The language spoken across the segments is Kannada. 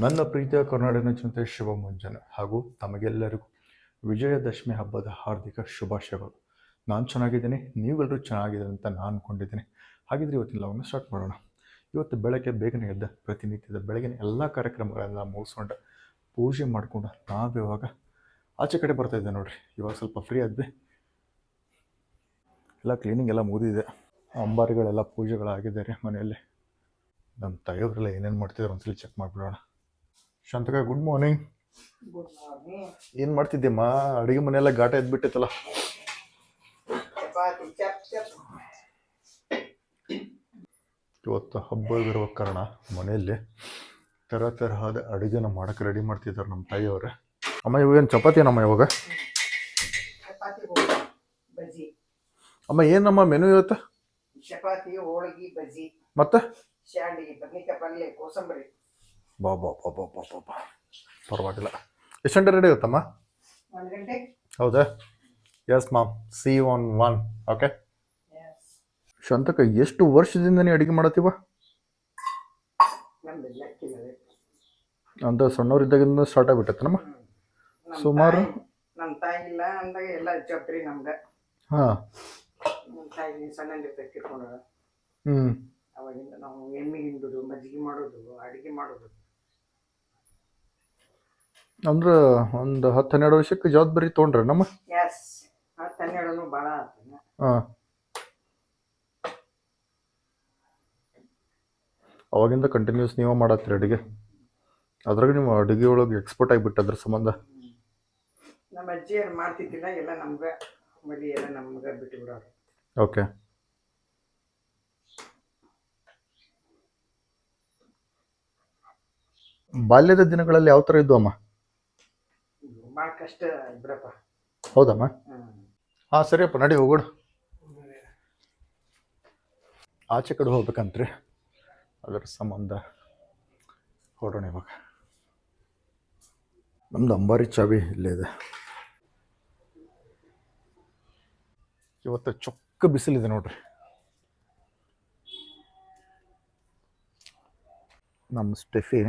ನನ್ನ ಪ್ರೀತಿಯ ಕರ್ನಾಟಕ ಚಿಂತೆ ಶುಭ ಮುಂಜಾನೆ. ಹಾಗೂ ತಮಗೆಲ್ಲರಿಗೂ ವಿಜಯದಶಮಿ ಹಬ್ಬದ ಹಾರ್ದಿಕ ಶುಭಾಶಯಗಳು. ನಾನು ಚೆನ್ನಾಗಿದ್ದೀನಿ ನೀವೆಲ್ಲರೂ ಚೆನ್ನಾಗಿದ್ದೀರಿ ಅಂತ ನಾನು ಅಂದ್ಕೊಂಡಿದ್ದೀನಿ ಹಾಗಿದ್ರೆ ಇವತ್ತಿನ ಲವನ್ನ ಸ್ಟಾರ್ಟ್ ಮಾಡೋಣ. ಇವತ್ತು ಬೆಳಗ್ಗೆ ಬೇಗನೆ ಎದ್ದ ಪ್ರತಿನಿತ್ಯದ ಬೆಳಗಿನ ಎಲ್ಲ ಕಾರ್ಯಕ್ರಮಗಳೆಲ್ಲ ಮುಗಿಸ್ಕೊಂಡು ಪೂಜೆ ಮಾಡಿಕೊಂಡು ನಾವು ಇವಾಗ ಆಚೆ ಕಡೆ ಬರ್ತಾ ಇದ್ದೆ ನೋಡ್ರಿ. ಇವಾಗ ಸ್ವಲ್ಪ ಫ್ರೀ ಆದ್ವಿ. ಎಲ್ಲ ಕ್ಲೀನಿಂಗ್ ಎಲ್ಲ ಮುಗಿದಿದೆ. ಅಂಬಾರಿಗಳೆಲ್ಲ ಪೂಜೆಗಳಾಗಿದ್ದಾರೆ ಮನೆಯಲ್ಲಿ. ನಮ್ಮ ತಾಯಿಯವರೆಲ್ಲ ಏನೇನು ಮಾಡ್ತಿದ್ದಾರೆ ಒಂದ್ಸಲಿ ಚೆಕ್ ಮಾಡಿಬಿಡೋಣ. ಶಾಂತಕ ಗುಡ್ ಮಾರ್ನಿಂಗ್ ಏನು ಮಾಡ್ತಿದ್ದೆಮ್ಮ ಅಡುಗೆ ಮನೆಯೆಲ್ಲ ಘಾಟ ಚಪ್ ಇವತ್ತು ಹಬ್ಬವಿರುವ ಕಾರಣ ಮನೆಯಲ್ಲಿ ಥರ ತರಹದ ಅಡುಗೆನ ಮಾಡೋಕೆ ರೆಡಿ ಮಾಡ್ತಿದ್ದಾರೆ ನಮ್ಮ ತಾಯಿಯವ್ರೆ. ಅಮ್ಮ ಇವೇನು ಚಪಾತಿ ಏನಮ್ಮ ಇವಾಗ ಅಮ್ಮ ಏನಮ್ಮ ಮೆನು ಇವತ್ತು? ಚಪಾತಿ ಹೋಳಿಗೆ ಬಜ್ಜಿ. ಮತ್ತೆ? ಶಾಂಡಿಗೆ ಬದ್ನಿಕಾಯಿ ಪಲ್ಯ ಕೋಸಂಬರಿ. ಬಾ ಬಾ ಬಾ ಬಾ ಬಾ ಬಾ ಬಾ. ಪರವಾಗಿಲ್ಲ. ಎಷ್ಟು ಗಂಟೆ ರೆಡಿ ಗಂಟೆ. ಹೌದಾ? Yes ma'am C one one okay Shantaka ಎಷ್ಟು ವರ್ಷದಿಂದ ನೀ ಅಡುಗೆ ಮಾಡತ್ತೀವ? ಅಂತ ಸಣ್ಣವರಿದ್ದಾಗಿಂದ ಸ್ಟಾರ್ಟ್ ಆಗಿಬಿಟ್ಟೈತನಮ್ಮ? ಸುಮಾರು? ನಮ್ಮ ತಾಯಿ ಇಲ್ಲ ಅಂದಾಗ ಎಲ್ಲ ಜಬ್ರಿ ನಮ್ಗೆ. ಹಾಂ. ನಮ್ಮ ತಾಯಿ ಸಣ್ಣಂದಿರ್ಬೇಕು ಕಿರ್ಕೊಂಡಾಗ ಹ್ಞೂ ಅವಾಗಿಂದ ನಾವು ಎಮ್ಮೆ ಹಿಂಡುದು ಮಜ್ಜಿಗೆ ಮಾಡೋದು ಅಡಿಗೆ ಮಾಡೋದು. ಅಂದ್ರೆ ಒಂದು ಹತ್ತು ಹನ್ನೆರಡು ವರ್ಷಕ್ಕೆ ಜವಾಬ್ದಾರಿ ತೊಗೊಂಡ್ರೆ ನಮ್ಮ? ಎಸ್ ಹತ್ತು ಹನ್ನೆರಡು ಭಾಳ ಆತನ ಹಾಂ. ಅವಾಗಿಂದ ಕಂಟಿನ್ಯೂಸ್ ನೀವು ಮಾಡತ್ತೀರಿ ಅಡುಗೆ. ಅದ್ರಾಗ ನೀವು ಅಡುಗೆ ಒಳಗೆ ಎಕ್ಸ್ಪರ್ಟ್ ಆಗಿಬಿಟ್ಟು ಅದ್ರ ಸಂಬಂಧ. ನಮ್ಮ ಅಜ್ಜಿಯರು ಮಾಡ್ತಿದ್ದಿಲ್ಲ ಎಲ್ಲ ನಮ್ಗೆ ಮದಿ ಎಲ್ಲ ನಮ್ಗೆ ಬಿಟ್ಟು ಬಿಡೋರು. ಓಕೆ ಬಾಲ್ಯದ ದಿನಗಳಲ್ಲಿ ಯಾವ ಥರ ಅಮ್ಮ? ಹೌದಮ್ಮ? ಹಾಂ ಸರಿಯಪ್ಪ ನಡಿ ಹೋಗೋಣ. ಆಚೆ ಕಡೆ ಹೋಗ್ಬೇಕಂತ್ರಿ. ಅದರ ಸಂಬಂಧ ಹೊರಡೋಣ ಇವಾಗ. ನಮ್ದು ಅಂಬಾರಿ ಚಾವಿ ಇಲ್ಲೇ ಇದೆ. ಇವತ್ತು ಚೊಕ್ಕ ಬಿಸಿಲಿದೆ ನೋಡ್ರಿ. ನಮ್ಮ ಸ್ಟೆಫಿ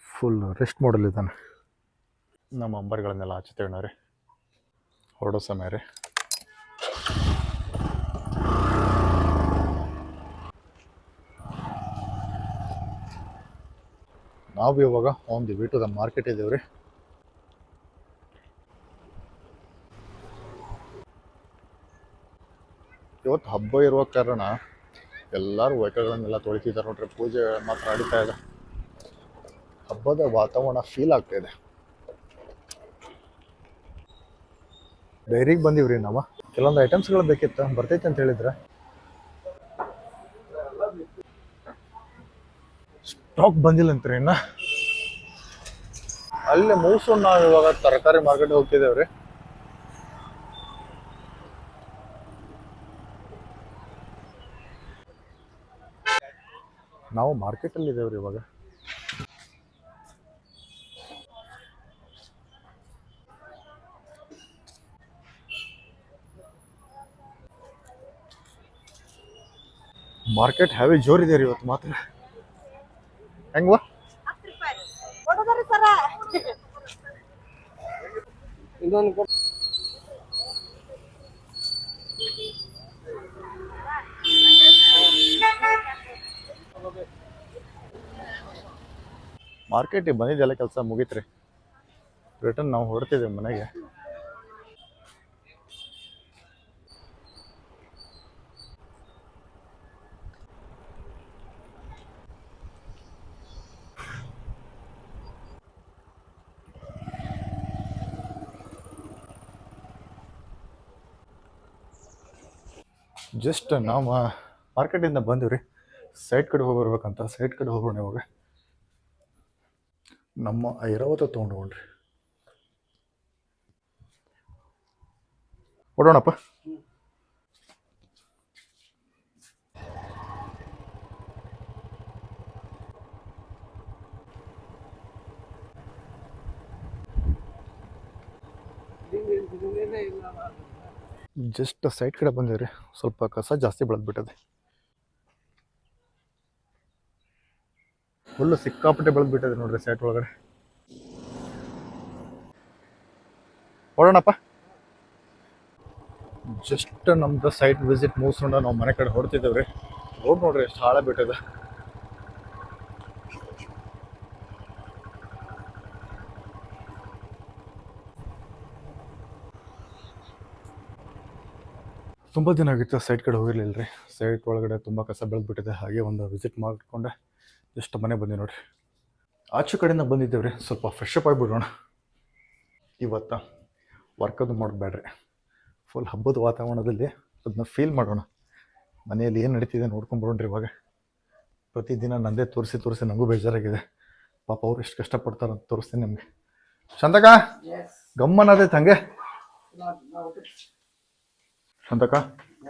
ಫುಲ್ ರೆಸ್ಟ್ ಮಾಡಲ್ ಇದ್ದಾನೆ. ನಮ್ಮ ಅಂಬಾರಿಗಳನ್ನೆಲ್ಲ ನಾವು ರೀ ಹೊರಡೋ ಸಮಯ ರೀ. ನಾವು ಇವಾಗ on the way to the market ಇದ್ದೇವೆ ರೀ. ಇವತ್ತು ಹಬ್ಬ ಇರುವ ಕಾರಣ ಎಲ್ಲರೂ ವೆಹಿಕಲ್ಗಳನ್ನೆಲ್ಲ ತೊಳಿತಿದ್ದಾರೆ ನೋಡ್ರಿ. ಪೂಜೆ ಮಾತ್ರ ಆಡಿತಾ ಇದೆ. ಹಬ್ಬದ ವಾತಾವರಣ ಫೀಲ್ ಆಗ್ತಾ ಇದೆ. ಡೈರಿಗೆ ಬಂದೀವ್ರಿ ನಾವು. ಕೆಲವೊಂದು ಐಟಮ್ಸ್ಗಳು ಬೇಕಿತ್ತು ಬರ್ತೈತೆ ಅಂತ ಹೇಳಿದ್ರೆ? ಸ್ಟಾಕ್ ಬಂದಿಲ್ಲ ಅಂತ್ರಿ ಇನ್ನ. ಅಲ್ಲೇ ಮುಗಿಸ್ಕೊಂಡು ನಾವು ಇವಾಗ ತರಕಾರಿ ಮಾರ್ಕೆಟ್ ಹೋಗ್ತಿದ್ದೇವ್ರಿ ನಾವು ಮಾರ್ಕೆಟಲ್ಲಿ ಇದ್ದೇವ್ರಿ ಇವಾಗ. ಮಾರ್ಕೆಟ್ ಹ್ಯಾವಿ ಜೋರಿದೆ ರೀ ಇವತ್ತು ಮಾತ್ರ. ಹೆಂಗವಾ? ಮಾರ್ಕೆಟಿಗೆ ಬಂದಿದ್ದೆಲ್ಲ ಕೆಲಸ ಮುಗೀತ್ರಿ. ರಿಟರ್ನ್ ನಾವು ಹೊರಡ್ತಿದ್ದೇವೆ ಮನೆಗೆ. ಜಸ್ಟ್ ನಾವು ಮಾರ್ಕೆಟಿಂದ ಬಂದಿವ್ರಿ. ಸೈಟ್ ಕಡೆ ಹೋಗಿ ಬರ್ಬೇಕಂತ ಸೈಟ್ ಕಡೆ ಹೋಗೋಣ ಇವಾಗ. ನಮ್ಮ ಐರಾವತ ತೊಗೊಂಡ್ರಿ ಹೊಡೋಣಪ್ಪ ಜಸ್ಟ್ ಸೈಡ್ ಕಡೆ ಬಂದಿವ್ರಿ. ಸ್ವಲ್ಪ ಕಸ ಜಾಸ್ತಿ ಬೆಳೆದ್ಬಿಟ್ಟದೆ. ಫುಲ್ಲು ಸಿಕ್ಕಾಪಟ್ಟೆ ಬೆಳೆದ್ಬಿಟ್ಟಿದೆ ನೋಡ್ರಿ ಸೈಟ್ ಒಳಗಡೆ. ಹೊಡೋಣಪ್ಪ ಜಸ್ಟ್ ನಮ್ದು ಸೈಟ್ ವಿಸಿಟ್ ಮುಗಿಸ್ಕೊಂಡು ನಾವು ಮನೆ ಕಡೆ ಹೊಡ್ತಿದ್ದೇವೆ ರೀ ನೋಡಿ ನೋಡ್ರಿ ಎಷ್ಟು ಹಾಳ ಬಿಟ್ಟಿದೆ. ತುಂಬ ದಿನ ಆಗಿತ್ತು ಸೈಟ್ ಕಡೆ ಹೋಗಿರಲಿಲ್ಲ ರೀ ಸೈಟ್ ಒಳಗಡೆ ತುಂಬ ಕಸ ಬೆಳೆದ್ಬಿಟ್ಟಿದೆ. ಹಾಗೆ ಒಂದು ವಿಸಿಟ್ ಮಾಡಿಕೊಂಡೆ. ಜಸ್ಟ್ ಮನೆ ಬಂದೆ ನೋಡಿ ಆಚೆ ಕಡೆಯಿಂದ ಬಂದಿದ್ದೇವೆ ರೀ ಸ್ವಲ್ಪ ಫ್ರೆಶ್ ಅಪ್ ಆಗಿಬಿಡೋಣ. ಇವತ್ತು ವರ್ಕದ್ದು ಮಾಡಬೇಡ್ರಿ. ಮಾಡೋದು ಬೇಡ್ರಿ ಫುಲ್ ಹಬ್ಬದ ವಾತಾವರಣದಲ್ಲಿ ಅದನ್ನ ಫೀಲ್ ಮಾಡೋಣ. ಮನೆಯಲ್ಲಿ ಏನು ನಡೀತಿದೆ ನೋಡ್ಕೊಂಬರೋಣ್ರಿ ಇವಾಗ. ಪ್ರತಿದಿನ ನಂದೇ ತೋರಿಸಿ ತೋರಿಸಿ ನನಗೂ ಬೇಜಾರಾಗಿದೆ. ಪಾಪ ಅವ್ರು ಎಷ್ಟು ಕಷ್ಟಪಡ್ತಾರೆ ಅಂತ ತೋರಿಸ್ತೀನಿ ನಿಮಗೆ. ಚಂದಕ ಎಸ್ ಅದೇ ಹಂಗೆ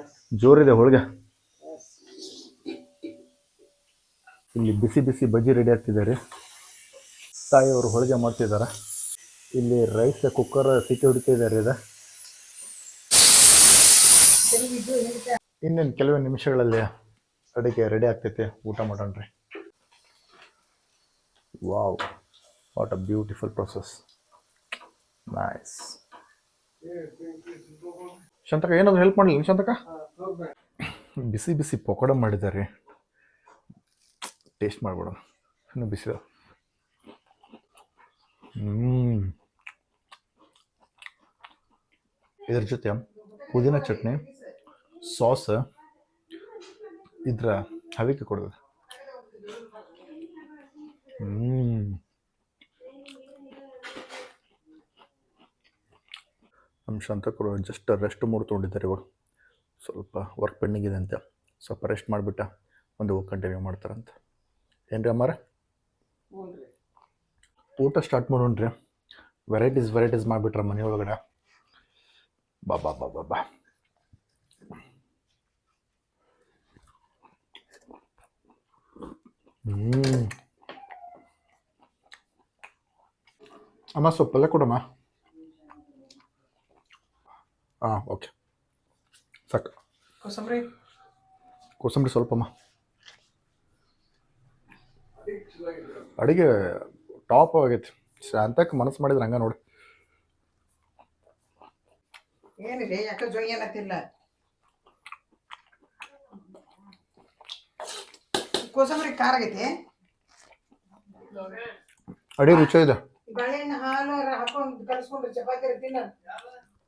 ಎಸ್ ಜೋರಿದೆ ಹೋಳಿಗೆ. ಇಲ್ಲಿ ಬಿಸಿ ಬಿಸಿ ಬಜ್ಜಿ ರೆಡಿ ಆಗ್ತಿದ್ದಾರೆ ತಾಯಿಯವರು ಹೋಳಿಗೆ ಮಾಡ್ತಿದ್ದಾರೆ ಇಲ್ಲಿ ರೈಸ್ ಕುಕ್ಕರ್ ಸಿಟಿ ಹೊಡಿತಿದ್ದಾರೆ ಇದೆ. ಇನ್ನೇನು ಕೆಲವೇ ನಿಮಿಷಗಳಲ್ಲಿ ಅಡುಗೆ ರೆಡಿ ಆಗ್ತೈತೆ. ಊಟ ಮಾಡೋಣ್ರಿ wow what a beautiful process nice Shantaka ಏನಾದರೂ ಹೆಲ್ಪ್ ಮಾಡಲಿ ಶಂತಕ ಬಿಸಿ ಬಿಸಿ ಪಕೋಡ ಮಾಡಿದ್ದಾರೆ. ಟೇಸ್ಟ್ ಮಾಡ್ಬಿಡೋಣ. ಇನ್ನು ಬಿಸಿ ಹ್ಞೂ ಇದ್ರ ಜೊತೆ ಪುದೀನ ಚಟ್ನಿ ಸಾಸ್ ಇದ್ರ ಹವಿಕೆ ಕೊಡೋದು. ಹ್ಮ್. ನಮ್ಮ ಶಾಂತಕರು ಜಸ್ಟ್ ರೆಸ್ಟ್ ಮೂಡ್ ತೊಗೊಂಡಿದ್ದಾರೆ ಇವಾಗ. ಸ್ವಲ್ಪ ವರ್ಕ್ ಪೆಂಡಿಂಗ್ ಇದೆ ಅಂತೆ. ಸ್ವಲ್ಪ ರೆಸ್ಟ್ ಮಾಡಿಬಿಟ್ಟ. ಒಂದು ಕಂಟಿನ್ಯೂ ಮಾಡ್ತಾರಂತ ಅಮ್ಮಾರ ಹ್ಞೂ ರೀ ಊಟ ಸ್ಟಾರ್ಟ್ ಮಾಡೋಣ್ರಿ. ವೆರೈಟೀಸ್ ವೆರೈಟೀಸ್ ಮಾಡಿಬಿಟ್ರೆ ಮನೆಯೊಳಗಡೆ ಬಾ ಬಾ ಬಾ ಬಾ ಬಾ. ಹ್ಮ್. ಅಮ್ಮ ಸ್ವಲ್ಪ ಪಲ್ಯ ಕೊಡಮ್ಮ. ಹಾಂ ಓಕೆ. ಸಾಕು. ಕೋಸಂಬರಿ. ಕೋಸಂಬರಿ ಸ್ವಲ್ಪಮ್ಮ. ಅಡುಗೆ ಟಾಪ್ ಆಗೈತಿ. ಶಾಂತಕ್ಕೆ ಮನಸ್ಸು ಮಾಡಿದ್ರೆ ಹಂಗ ನೋಡಿ. ಏನಿದೆ? ಯಾಕೆ ಜೊಯ್ ಏನತ್ತಿಲ್ಲ ಕೋಸಂಬರಿ ಖಾರ ಆಗೈತಿ? ಅಡಿ ರುಚಿ ಇದೆ. ಬಾಳೆಹಣ್ಣು ಹಾಲು ಹಾಕೊಂಡು ಕಲಿಸ್ಕೊಂಡು ಚಪಾತಿ ತಿನ್ನ.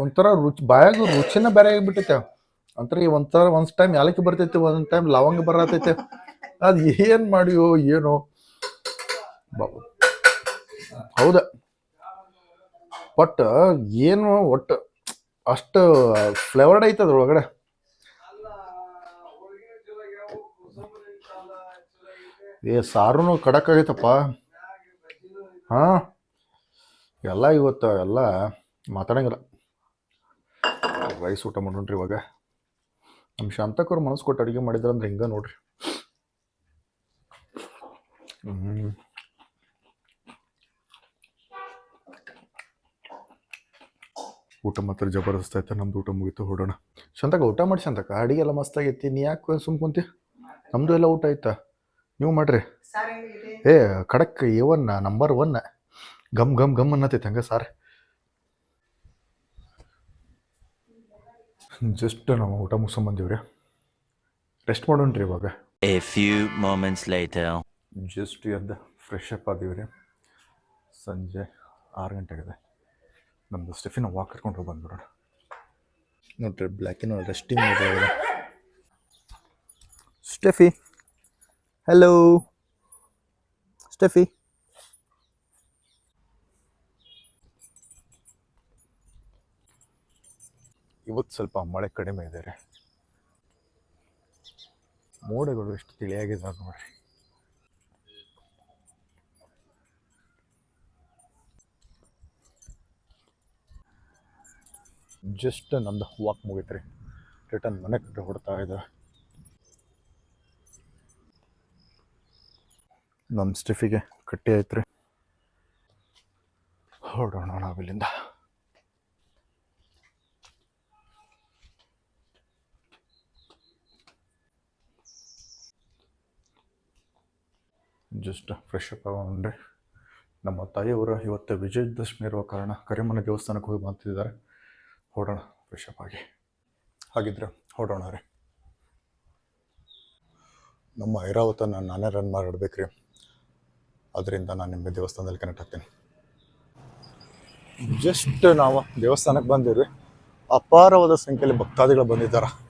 ಒಂಥರ ರುಚಿ, ಬಾಯಾಗ ರುಚಿನ ಬೇರೆ ಆಗಿಬಿಟ್ಟೈತೆ ಅಂತರ ಈ ಒಂಥರ ಒಂದ್ ಟೈಮ್ ಯಾಲಕ್ಕಿ ಬರ್ತೈತೆ, ಒಂದ್ ಟೈಮ್ ಲವಂಗ ಬರತೈತೆ. ಅದು ಏನು ಮಾಡಿಯೋ ಏನೋ. ಹೌದ. ಬಟ್ ಏನು ಒಟ್ಟು ಅಷ್ಟು ಫ್ಲೇವರ್ಡ್ ಐತೆ ಅದ್ರೊಳಗಡೆ ಏ, ಸಾರುನು ಖಡಕ್ ಆಗೈತಪ್ಪ. ಹಾ. ಎಲ್ಲ ಇವತ್ತು ಎಲ್ಲ ಮಾತಾಡಂಗಿಲ್ಲ. ರೈಸ್ ಊಟ ಮಾಡೋಣ್ರಿ ಇವಾಗ. ನಮ್ಮ ಶಾಂತಕವ್ರು ಮನಸ್ಸು ಕೊಟ್ಟು ಅಡುಗೆ ಮಾಡಿದ್ರೆ ಅಂದ್ರೆ ಹಿಂಗೆ ನೋಡ್ರಿ. ಹ್ಮ್. ಊಟ ಮಾತ್ರ ಜಬರ್ದಸ್ತ್ ಐತೆ ನಮ್ದು ಊಟ ಮುಗಿತು ಹೊಡೋಣ. ಶಾಂತಕ ಊಟ ಮಾಡಿ ಶಾಂತಕ ಅಡಿಗೆ ಎಲ್ಲ ಮಸ್ತ್ ಆಗೈತಿ. ನೀ ಯಾಕೆ ಸುಮ್ ಕುಂತಿ? ನಮ್ದು ಎಲ್ಲ ಊಟ ಆಯ್ತಾ? ನೀವು ಮಾಡ್ರಿ? ಏ ಖಡಕ್ ಎ ಒನ್ ನಂಬರ್ ಒನ್ ಗಮ್ ಗಮ್ ಗಮ್ ಅನ್ನತೈತೆ ಹಂಗ ಸಾರ್. ಜಸ್ಟ್ ನಾವು ಊಟ ಮುಗಿಸ್ಕೊಂಬಂದೀವ್ರಿ ರೆಸ್ಟ್ ಮಾಡೋಣ್ರಿ ಇವಾಗ. A few moments light just ಎದ್ದು ಫ್ರೆಶ್ ಅಪ್ ಆದೀವ್ರಿ. ಸಂಜೆ ಆರು ಗಂಟೆಗಿದೆ ನಮ್ಮದು ಸ್ಟೆಫಿನ ವಾಕ್ ಕರ್ಕೊಂಡು ಹೋಗಿ ಬಂದ್ಬಿಡೋಣ. ನೋಡ್ರಿ ಬ್ಲ್ಯಾಕಿನ ರೆಸ್ಟಿಂಗ್ ಮಾಡಿದ್ರೆ ಸ್ಟೆಫಿ ಹಲೋ ಸ್ಟೆಫಿ ಇವತ್ತು ಸ್ವಲ್ಪ ಮಳೆ ಕಡಿಮೆ ಇದೆ ಮೋಡಗಳು ಎಷ್ಟು ತಿಳಿಯಾಗಿದೆ ನೋಡಿರಿ. ಜಸ್ಟ್ ನಂದು ವಾಕ್ ಮುಗಿತ್ರಿ. ರಿಟರ್ನ್ ಮನೆ ಕಟ್ಟಿ ಹೊಡ್ತಾ ಇದ್ದಾರೆ ನಮ್ಮ ಸ್ಟಿಫಿಗೆ ಕಟ್ಟಿ ಆಯ್ತು ರೀ ಹೊಡೋಣ ನಾವಿಲ್ಲಿಂದ. ಜಸ್ಟ್ ಫ್ರೆಶ್ ಅಪ್ ಆಗೋಣ ನಮ್ಮ ತಾಯಿಯವರು ಇವತ್ತು ವಿಜಯದಶಮಿ ಇರುವ ಕಾರಣ ಕರಿಮನ ದೇವಸ್ಥಾನಕ್ಕೆ ಹೋಗಿ ಮಾಡ್ತಿದ್ದಾರೆ ಹೊರಡೋಣ ಫ್ರೆಶ್ ಅಪ್ ಆಗಿ. ಹಾಗಿದ್ರೆ ಹೊರಡೋಣ ರೀ ನಮ್ಮ ಐರಾವತನ ನಾನೇ ರನ್ ಮಾಡಿಡ್ಬೇಕು ರೀ ಅದರಿಂದ ನಾನು ನಿಮಗೆ ದೇವಸ್ಥಾನದಲ್ಲಿ ಕನೆಕ್ಟ್ ಆಗ್ತೀನಿ. ಜಸ್ಟ್ ನಾವು ದೇವಸ್ಥಾನಕ್ಕೆ ಬಂದಿವ್ರಿ ಅಪಾರವಾದ ಸಂಖ್ಯೆಯಲ್ಲಿ ಭಕ್ತಾದಿಗಳು ಬಂದಿದ್ದಾರೆ.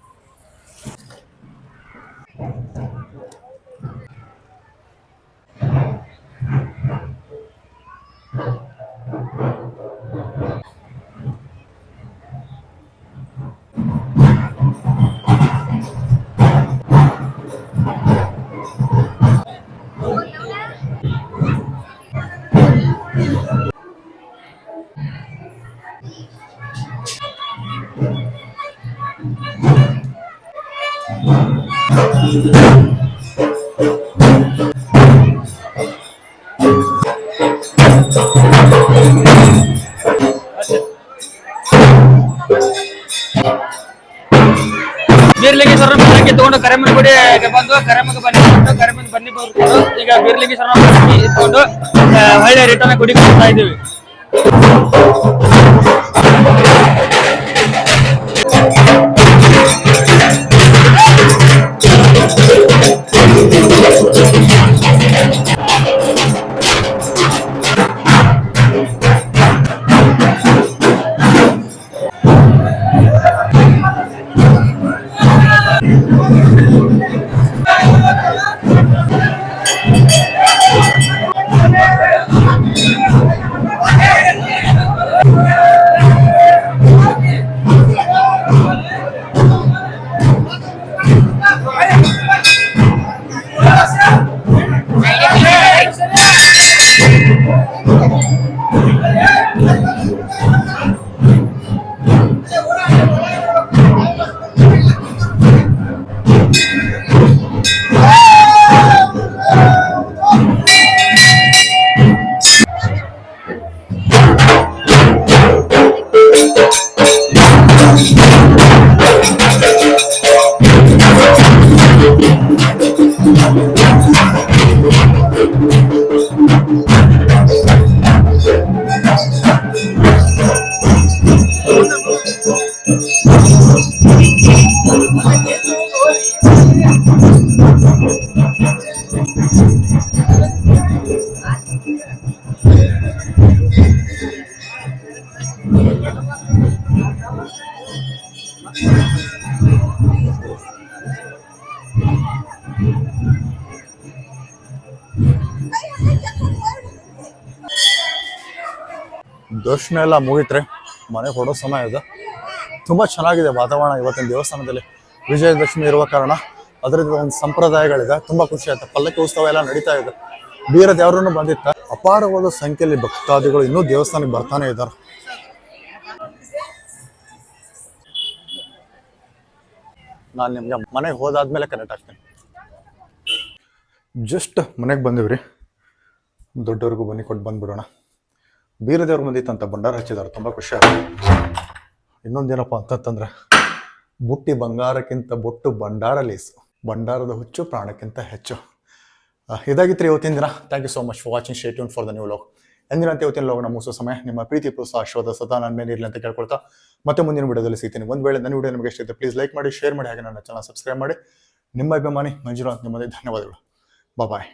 ತಗೊಂಡು ಆ, ಹೊಳ್ಳಿ ರಿಟರ್ನ್ ಗುಡಿಗೆ ಕೊಡ್ತಾ ಇದೀವಿ ದರ್ಶನ ಎಲ್ಲ ಮುಗಿತ್ರೆ. ಮನೆಗೆ ಕೊಡೋ ಸಮಯ ಇದು. ತುಂಬ ಚೆನ್ನಾಗಿದೆ ವಾತಾವರಣ ಇವತ್ತಿನ ದೇವಸ್ಥಾನದಲ್ಲಿ. ವಿಜಯದಶಮಿ ಇರುವ ಕಾರಣ ಅದರಿಂದ ಒಂದು ಸಂಪ್ರದಾಯಗಳಿದೆ. ತುಂಬ ಖುಷಿ ಆಯ್ತು. ಪಲ್ಲಕ್ಕಿ ಉತ್ಸವ ಎಲ್ಲ ನಡೀತಾ ಇದೆ. ಬೀರ ದೇವರನ್ನು ಬಂದಿತ್ತ? ಅಪಾರವಾದ ಸಂಖ್ಯೆಯಲ್ಲಿ ಭಕ್ತಾದಿಗಳು ಇನ್ನೂ ದೇವಸ್ಥಾನಕ್ಕೆ ಬರ್ತಾನೆ ಇದ್ದಾರೆ. ನಾನು ನಿಮ್ಗೆ ಮನೆಗೆ ಹೋದಾದ್ಮೇಲೆ ಕನೆಕ್ಟ್ ಆಗ್ತೀನಿ. ಜಸ್ಟ್ ಮನೆಗೆ ಬಂದಿವ್ರಿ. ದೊಡ್ಡವ್ರಿಗೂ ಬನ್ನಿ ಕೊಟ್ಟು ಬಂದ್ಬಿಡೋಣ. ಬೀರದೇವ್ರ ತಂತ ಭಂಡಾರ ಹಚ್ಚಿದಾರೆ, ತುಂಬ ಖುಷಿ ಇನ್ನೊಂದೇನಪ್ಪ ಅಂತಂತಂದ್ರೆ, ಬುಟ್ಟಿ ಬಂಗಾರಕ್ಕಿಂತ ಬೊಟ್ಟು ಭಂಡಾರ ಲೇಸು. ಭಂಡಾರದ ಹುಚ್ಚು ಪ್ರಾಣಕ್ಕಿಂತ ಹೆಚ್ಚು. ಇದಾಗಿತ್ತು ಇವತ್ತಿನ ದಿನ. Thank you so much for watching stay tune for the new vlog ಎಂದಿನಂತೆ ಇವತ್ತಿನ ಲಾಗ್ನ ಮುಗಿಸೋ ಸಮಯ, ನಿಮ್ಮ ಪ್ರೀತಿ ಪ್ರೋತ್ಸಾಹ ಆಶೀರ್ವಾದ ಸದಾ ನನ್ನ ಮೇಲೆ ಇರಲಿ ಅಂತ ಕೇಳ್ಕೊಳ್ತಾ ಮತ್ತೆ ಮುಂದಿನ ವಿಡಿಯೋದಲ್ಲಿ ಸಿಗ್ತೀನಿ. ಒಂದು ವೇಳೆ ನನ್ನ ವಿಡಿಯೋ ನಿಮಗೆ ಇಷ್ಟ ಪ್ಲೀಸ್ ಲೈಕ್ ಮಾಡಿ ಶೇರ್ ಮಾಡಿ, ಹಾಗೆ ನನ್ನ ಚಾನಲ್ ಸಬ್ಸ್ಕ್ರೈಬ್ ಮಾಡಿ. ನಿಮ್ಮ ಅಭಿಮಾನಿ ಮಂಜುನಾಥ್ ನಿಮ್ಮದೇ ಧನ್ಯವಾದಗಳು. ಬಾಯ್